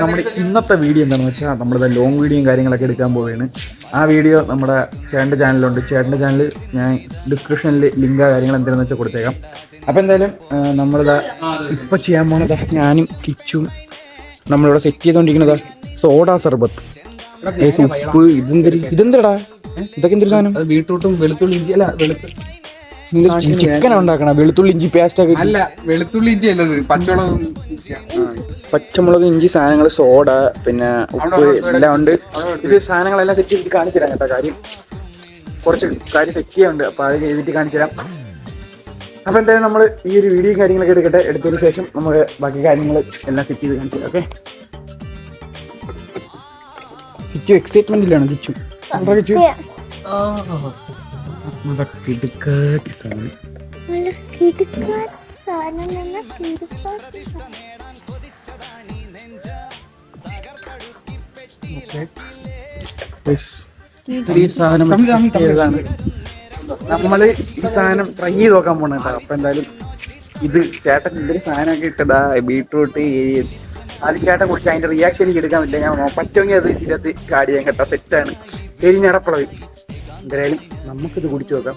നമ്മുടെ ഇന്നത്തെ വീഡിയോ എന്താണെന്ന് വെച്ചാൽ നമ്മളിത് ലോങ് വീഡിയോയും കാര്യങ്ങളൊക്കെ എടുക്കാൻ പോവുകയാണ്. ആ വീഡിയോ നമ്മുടെ ചേട്ടന്റെ ചാനലുണ്ട് ചേട്ടന്റെ ചാനൽ ഞാൻ ഡിസ്ക്രിപ്ഷനിൽ ലിങ്ക് കാര്യങ്ങൾ എന്താണെന്ന് വെച്ചാൽ കൊടുത്തേക്കാം. അപ്പോൾ എന്തായാലും നമ്മളിത് ഇപ്പോൾ ചെയ്യാൻ പോണത് ഞാനും കിച്ചും. നമ്മളിവിടെ സെറ്റ് ചെയ്തുകൊണ്ടിരിക്കുന്നത് സോഡ സർബത്ത്. ഉപ്പ് ഇതെന്തൊരു ഇതെന്തടാ? ഇതൊക്കെ എന്തൊരു സാധനം? അത് ബീട്രൂട്ടും വെളുത്തുള്ളി അല്ല വെളുത്തു ചിക്കൻ ഉണ്ടാക്കണം വെളുത്തുള്ളി ഇഞ്ചി പേസ്റ്റ് ഒക്കെ അല്ല വെളുത്തുള്ളി ഇഞ്ചി അല്ലത് പച്ചമുളക് പച്ചമുളക് ഇഞ്ചി സാധനങ്ങൾ സോഡ പിന്നെ ഉപ്പ് എല്ലാം ഉണ്ട്. ഇത് സാധനങ്ങളെല്ലാം സെറ്റ് ചെയ്തിട്ട് കാണിച്ചു തരാം കേട്ടോ കാര്യം. കുറച്ച് കാര്യം സെറ്റ് ചെയ്യാനുണ്ട് അപ്പൊ അത് ചെയ്തിട്ട് കാണിച്ചു തരാം. അപ്പൊ എന്തായാലും നമ്മൾ ഈ ഒരു വീഡിയോ കാര്യങ്ങളൊക്കെ എടുക്കട്ടെ. എടുത്തതിന് ശേഷം നമുക്ക് ബാക്കി കാര്യങ്ങൾ എല്ലാം സെറ്റ് ചെയ്ത് കാണിച്ചു തരാം ഓക്കെ? കിച്ചു എക്സൈറ്റ്മെന്റിലാണ് കിച്ചു? എന്താ കിച്ചു. നല്ല സാധനം. നല്ല സാധനം. നമ്മൾ ഈ സാധനം ട്രൈ ചെയ്ത് നോക്കാൻ പോണ കേട്ടോ അപ്പൊ എന്തായാലും ഇത് ചേട്ടൻ ഇതൊരു സാധനമൊക്കെ ഇട്ടതാ. ബീട്രൂട്ട് ആലിച്ചേട്ടൻ കുറിച്ച് അതിന്റെ റിയാക്ഷൻ എനിക്ക് എടുക്കാൻ പറ്റില്ല. ഞാൻ പറ്റുമെങ്കിൽ അത് ഇതിനകത്ത് കാടി ചെയ്യാൻ കേട്ടോ. സെറ്റാണ് എരിഞ്ഞടപ്പളവ് എന്തായാലും നമുക്കിത് കുടിച്ചു നോക്കാം.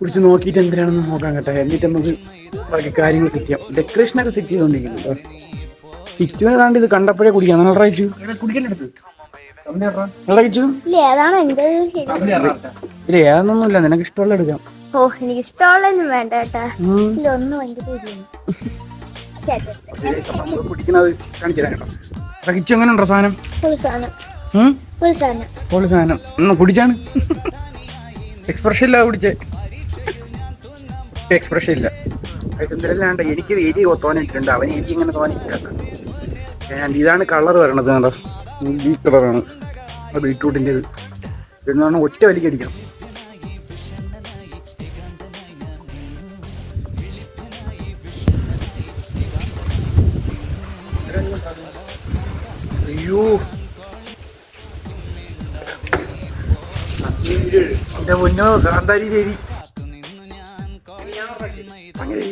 കുടിച്ച് നോക്കിയിട്ട് എന്തിനാണെന്ന് നോക്കാം കേട്ടോ. എന്നിട്ട് നമുക്ക് ബാക്കി കാര്യങ്ങൾ സെറ്റ് ചെയ്യാം. ഡെക്കറേഷനൊക്കെ സെറ്റ് ചെയ്തോണ്ടിരിക്കുന്നു കേട്ടോ കിച്ചുവിനെ താണ്ട് ഇത് കണ്ടപ്പോഴേ കുടിക്കാം. നല്ല കിച്ചു ഇല്ല ഏതൊന്നുമില്ല നിനക്ക് ഇഷ്ടമുള്ള എടുക്കാം. ഓ എനിക്ക് ഇഷ്ടമുള്ളൊന്നും വേണ്ട കേട്ടാ ഇതൊന്നും ഭയങ്കര കുടിക്കുന്നത് കാണിച്ചു തരാം കേട്ടോ. എടാ, കിച്ചു എങ്ങനെ ഉണ്ടോ സാധനം സാധനം. പൊളി സാധനം ഒന്ന് കുടിച്ചാണ്. എക്സ്പ്രഷൻ ഇല്ല കുടിച്ചേ. എക്സ്പ്രഷൻ ഇല്ല എന്തിനല്ലാണ്ട് എനിക്ക് എരി തോന്നിയിട്ടുണ്ട്. അവന് എനിക്ക് ഇങ്ങനെ തോന്നിയിട്ടില്ല. ഇതാണ് കളർ വരണത് കണ്ടോ? ഈ കളറാണ് ബീട്രൂട്ടിന്റെ ഇത്. എന്നാണ് ഒറ്റ വലിക്ക് അടിക്കണം. അയ്യോ. എന്റെ മുന്നോ കാന്താരി ചേരി അങ്ങനെ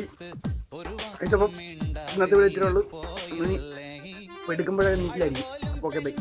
ഇന്നത്തെ വിളിച്ചിട്ടുള്ളൂ എടുക്കുമ്പോഴേ നീറ്റിലായിരിക്കും ഓക്കെ ബൈ